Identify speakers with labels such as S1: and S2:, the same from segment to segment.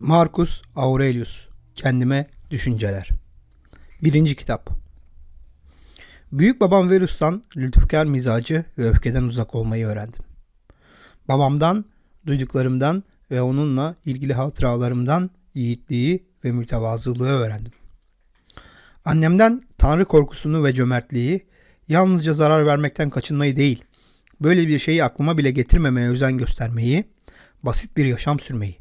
S1: Marcus Aurelius Kendime Düşünceler Birinci Kitap Büyük babam Verus'tan lütufkar mizacı ve öfkeden uzak olmayı öğrendim. Babamdan, duyduklarımdan ve onunla ilgili hatıralarımdan yiğitliği ve mütevazılığı öğrendim. Annemden tanrı korkusunu ve cömertliği, yalnızca zarar vermekten kaçınmayı değil, böyle bir şeyi aklıma bile getirmemeye özen göstermeyi, basit bir yaşam sürmeyi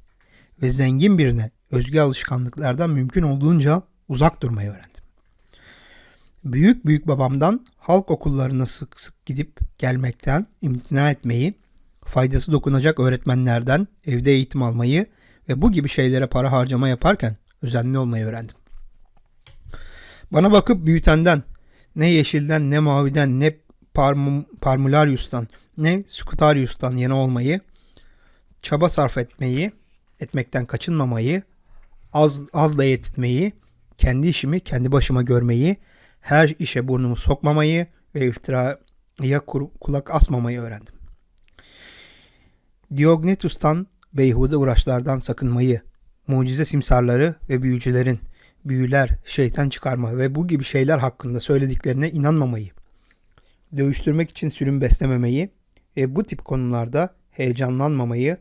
S1: ve zengin birine özgü alışkanlıklardan mümkün olduğunca uzak durmayı öğrendim. Büyük büyük babamdan halk okullarına sık sık gidip gelmekten imtina etmeyi, faydası dokunacak öğretmenlerden evde eğitim almayı ve bu gibi şeylere para harcama yaparken özenli olmayı öğrendim. Bana bakıp büyütenden, ne yeşilden, ne maviden, ne parmum, parmularyustan, ne skutariustan yana olmayı, çaba sarf etmeyi, etmekten kaçınmamayı, az, azla yetinmeyi, kendi işimi kendi başıma görmeyi, her işe burnumu sokmamayı ve iftiraya kulak asmamayı öğrendim. Diognetus'tan beyhude uğraşlardan sakınmayı, mucize simsarları ve büyücülerin, büyüler, şeytan çıkarma ve bu gibi şeyler hakkında söylediklerine inanmamayı, dövüştürmek için sürüm beslememeyi ve bu tip konularda heyecanlanmamayı,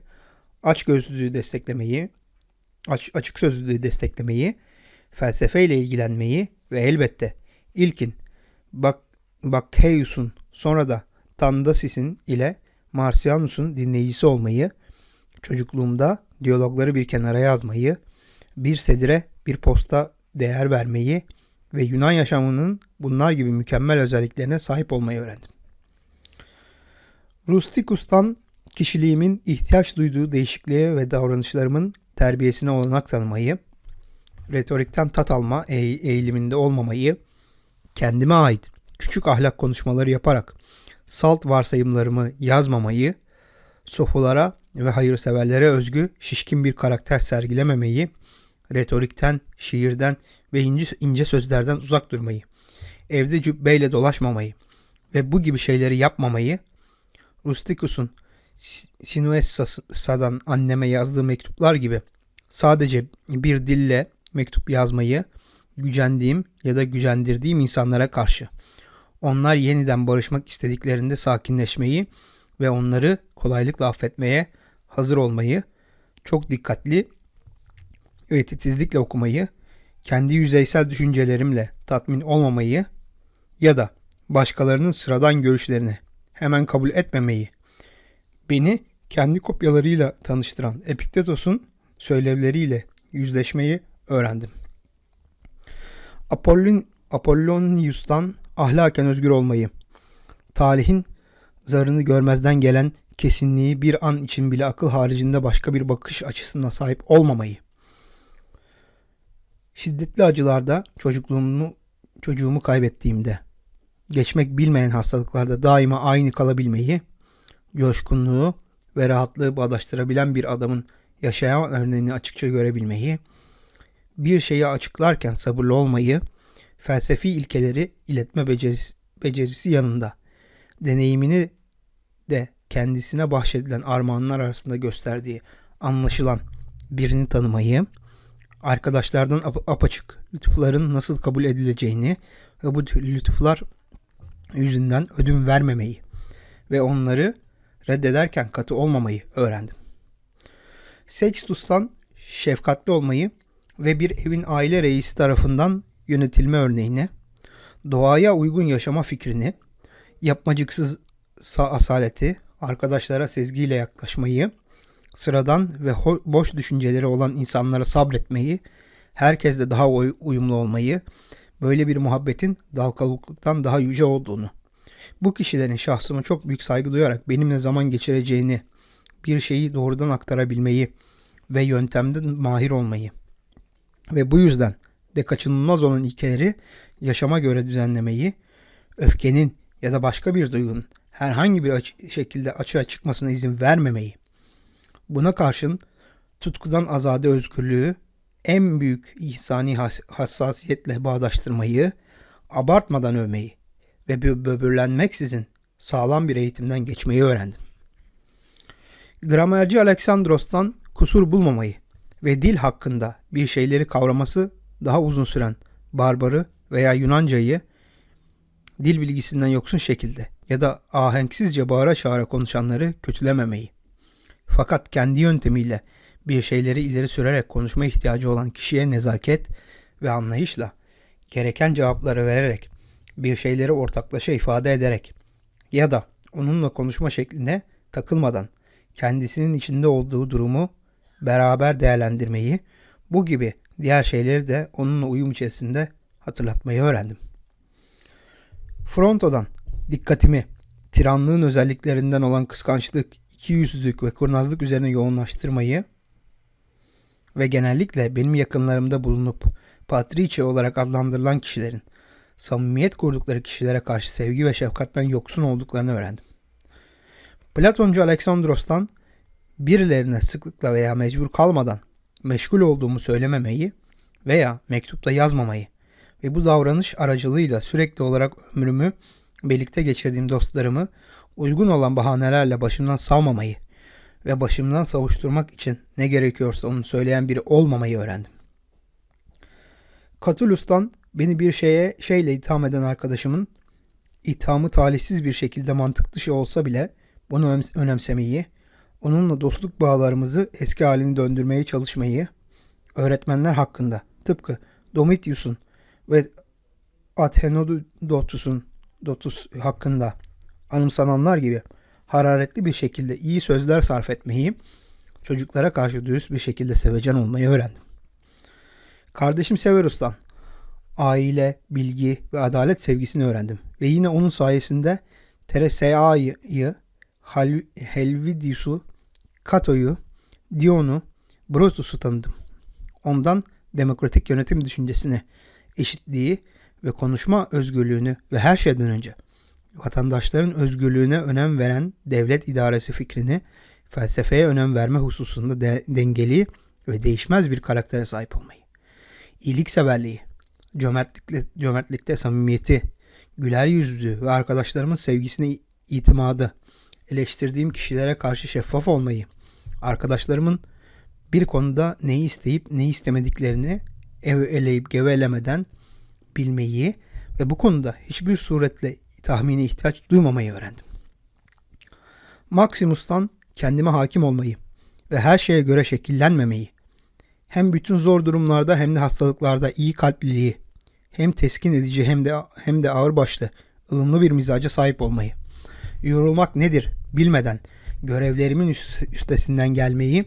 S1: açgözlülüğü desteklemeyi, aç, açık sözlülüğü desteklemeyi, felsefeyle ilgilenmeyi ve elbette ilkin Bak Bakheus'un sonra da Tandasis'in ile Marcianus'un dinleyicisi olmayı, çocukluğumda diyalogları bir kenara yazmayı, bir sedire bir posta değer vermeyi ve Yunan yaşamının bunlar gibi mükemmel özelliklerine sahip olmayı öğrendim. Rusticus'tan kişiliğimin ihtiyaç duyduğu değişikliğe ve davranışlarımın terbiyesine olanak tanımayı, retorikten tat alma eğiliminde olmamayı, kendime ait küçük ahlak konuşmaları yaparak salt varsayımlarımı yazmamayı, sofulara ve hayırseverlere özgü şişkin bir karakter sergilememeyi, retorikten, şiirden ve ince, ince sözlerden uzak durmayı, evde cübbeyle dolaşmamayı ve bu gibi şeyleri yapmamayı, Rusticus'un Sinuessa'dan anneme yazdığı mektuplar gibi sadece bir dille mektup yazmayı gücendiğim ya da gücendirdiğim insanlara karşı onlar yeniden barışmak istediklerinde sakinleşmeyi ve onları kolaylıkla affetmeye hazır olmayı, çok dikkatli ve titizlikle okumayı, kendi yüzeysel düşüncelerimle tatmin olmamayı ya da başkalarının sıradan görüşlerini hemen kabul etmemeyi, beni kendi kopyalarıyla tanıştıran Epiktetos'un söylevleriyle yüzleşmeyi öğrendim. Apollon, Apollonius'tan ahlaken özgür olmayı, talihin zarını görmezden gelen kesinliği bir an için bile akıl haricinde başka bir bakış açısına sahip olmamayı, şiddetli acılarda çocukluğumu çocuğumu kaybettiğimde, geçmek bilmeyen hastalıklarda daima aynı kalabilmeyi, coşkunluğu ve rahatlığı bağdaştırabilen bir adamın yaşayan örneğini açıkça görebilmeyi, bir şeyi açıklarken sabırlı olmayı, felsefi ilkeleri iletme becerisi, becerisi yanında. Deneyimini de kendisine bahşedilen armağanlar arasında gösterdiği anlaşılan birini tanımayı, arkadaşlardan ap- apaçık lütufların nasıl kabul edileceğini ve bu lütuflar yüzünden ödün vermemeyi ve onları reddederken katı olmamayı öğrendim. Sextus'tan şefkatli olmayı ve bir evin aile reisi tarafından yönetilme örneğini, doğaya uygun yaşama fikrini, yapmacıksız asaleti, arkadaşlara sezgiyle yaklaşmayı, sıradan ve boş düşünceleri olan insanlara sabretmeyi, herkesle daha uyumlu olmayı, böyle bir muhabbetin dalkalıklıktan daha yüce olduğunu, bu kişilerin şahsıma çok büyük saygı duyarak benimle zaman geçireceğini, bir şeyi doğrudan aktarabilmeyi ve yöntemde mahir olmayı ve bu yüzden de kaçınılmaz olan ilkeleri yaşama göre düzenlemeyi, öfkenin ya da başka bir duygunun herhangi bir açı- şekilde açığa çıkmasına izin vermemeyi, buna karşın tutkudan azade özgürlüğü en büyük ihsani has- hassasiyetle bağdaştırmayı, abartmadan övmeyi ve bö- böbürlenmeksizin sağlam bir eğitimden geçmeyi öğrendim. Gramerci Aleksandros'tan kusur bulmamayı, ve dil hakkında bir şeyleri kavraması daha uzun süren Barbarı veya Yunancayı dil bilgisinden yoksun şekilde ya da ahenksizce bağıra çağıra konuşanları kötülememeyi. Fakat kendi yöntemiyle bir şeyleri ileri sürerek konuşma ihtiyacı olan kişiye nezaket ve anlayışla gereken cevapları vererek bir şeyleri ortaklaşa ifade ederek ya da onunla konuşma şekline takılmadan kendisinin içinde olduğu durumu beraber değerlendirmeyi, bu gibi diğer şeyleri de onunla uyum içerisinde hatırlatmayı öğrendim. Fronto'dan dikkatimi tiranlığın özelliklerinden olan kıskançlık, ikiyüzlülük ve kurnazlık üzerine yoğunlaştırmayı ve genellikle benim yakınlarımda bulunup patrice olarak adlandırılan kişilerin samimiyet kurdukları kişilere karşı sevgi ve şefkatten yoksun olduklarını öğrendim. Platoncu Aleksandros'tan birilerine sıklıkla veya mecbur kalmadan meşgul olduğumu söylememeyi veya mektupta yazmamayı ve bu davranış aracılığıyla sürekli olarak ömrümü birlikte geçirdiğim dostlarımı uygun olan bahanelerle başımdan savmamayı ve başımdan savuşturmak için ne gerekiyorsa onu söyleyen biri olmamayı öğrendim. Katulus'tan beni bir şeye şeyle itham eden arkadaşımın ithamı talihsiz bir şekilde mantık dışı olsa bile bunu önemsemeyi, onunla dostluk bağlarımızı eski halini döndürmeye çalışmayı, öğretmenler hakkında tıpkı Domitius'un ve Athenodotus'un Dotus hakkında anımsananlar gibi hararetli bir şekilde iyi sözler sarf etmeyi, çocuklara karşı dürüst bir şekilde sevecen olmayı öğrendim. Kardeşim Severus'tan aile, bilgi ve adalet sevgisini öğrendim. Ve yine onun sayesinde Teresea'yı, Helvidius'u, Cato'yu, Dion'u, Brutus'u tanıdım. Ondan demokratik yönetim düşüncesini, eşitliği ve konuşma özgürlüğünü ve her şeyden önce vatandaşların özgürlüğüne önem veren devlet idaresi fikrini felsefeye önem verme hususunda de, dengeli ve değişmez bir karaktere sahip olmayı, iyilikseverliği, cömertlikle, cömertlikte samimiyeti, güler yüzlülüğü ve arkadaşlarımın sevgisine itimadı, eleştirdiğim kişilere karşı şeffaf olmayı, arkadaşlarımın bir konuda neyi isteyip neyi istemediklerini ev eleyip gevelemeden bilmeyi ve bu konuda hiçbir suretle tahmine ihtiyaç duymamayı öğrendim. Maximus'tan kendime hakim olmayı ve her şeye göre şekillenmemeyi, hem bütün zor durumlarda hem de hastalıklarda iyi kalpliliği, hem teskin edici hem de hem de ağırbaşlı, ılımlı bir mizaca sahip olmayı, yorulmak nedir bilmeden görevlerimin üstesinden gelmeyi,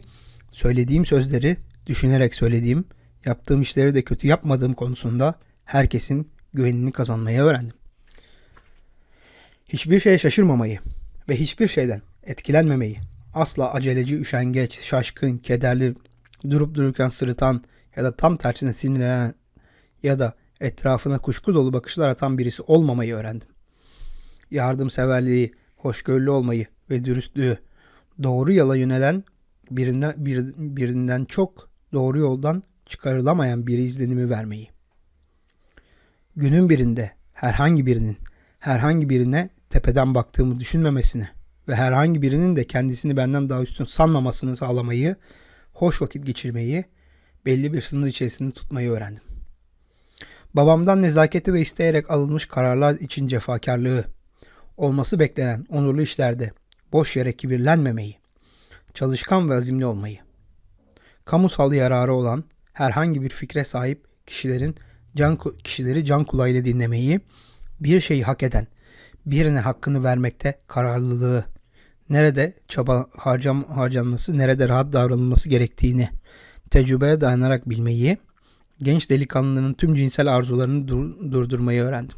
S1: söylediğim sözleri düşünerek söylediğim, yaptığım işleri de kötü yapmadığım konusunda herkesin güvenini kazanmayı öğrendim. Hiçbir şeye şaşırmamayı ve hiçbir şeyden etkilenmemeyi, asla aceleci, üşengeç, şaşkın, kederli, durup dururken sırıtan ya da tam tersine sinirlenen ya da etrafına kuşku dolu bakışlar atan birisi olmamayı öğrendim. Yardımseverliği, hoşgörülü olmayı ve dürüstlüğü, doğru yola yönelen birinden, bir, birinden çok doğru yoldan çıkarılamayan bir izlenimi vermeyi. Günün birinde herhangi birinin herhangi birine tepeden baktığımı düşünmemesini ve herhangi birinin de kendisini benden daha üstün sanmamasını sağlamayı, hoş vakit geçirmeyi, belli bir sınır içerisinde tutmayı öğrendim. Babamdan nezaketi ve isteyerek alınmış kararlar için cefakarlığı, olması beklenen onurlu işlerde boş yere kibirlenmemeyi, çalışkan ve azimli olmayı, kamusal yararı olan herhangi bir fikre sahip kişilerin can kişileri can kulağıyla dinlemeyi, bir şeyi hak eden, birine hakkını vermekte kararlılığı, nerede çaba harcam harcanması, nerede rahat davranılması gerektiğini tecrübeye dayanarak bilmeyi, genç delikanlının tüm cinsel arzularını dur- durdurmayı öğrendim.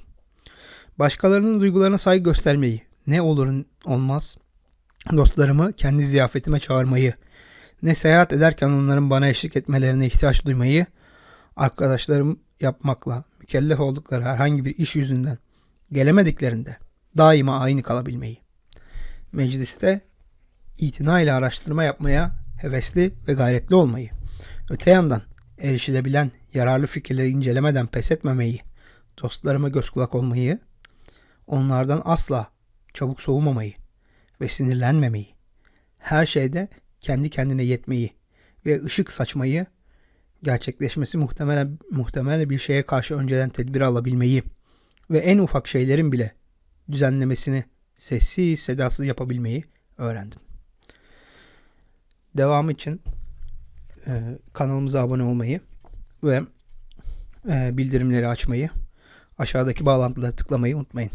S1: Başkalarının duygularına saygı göstermeyi, ne olur olmaz dostlarımı kendi ziyafetime çağırmayı, ne seyahat ederken onların bana eşlik etmelerine ihtiyaç duymayı, arkadaşlarım yapmakla mükellef oldukları herhangi bir iş yüzünden gelemediklerinde daima aynı kalabilmeyi. Mecliste itina ile araştırma yapmaya hevesli ve gayretli olmayı. Öte yandan erişilebilen yararlı fikirleri incelemeden pes etmemeyi, dostlarıma göz kulak olmayı, onlardan asla çabuk soğumamayı ve sinirlenmemeyi, her şeyde kendi kendine yetmeyi ve ışık saçmayı, gerçekleşmesi muhtemelen muhtemel bir şeye karşı önceden tedbir alabilmeyi ve en ufak şeylerin bile düzenlemesini sessiz sedasız yapabilmeyi öğrendim. Devamı için kanalımıza abone olmayı ve e, bildirimleri açmayı, aşağıdaki bağlantılara tıklamayı unutmayın.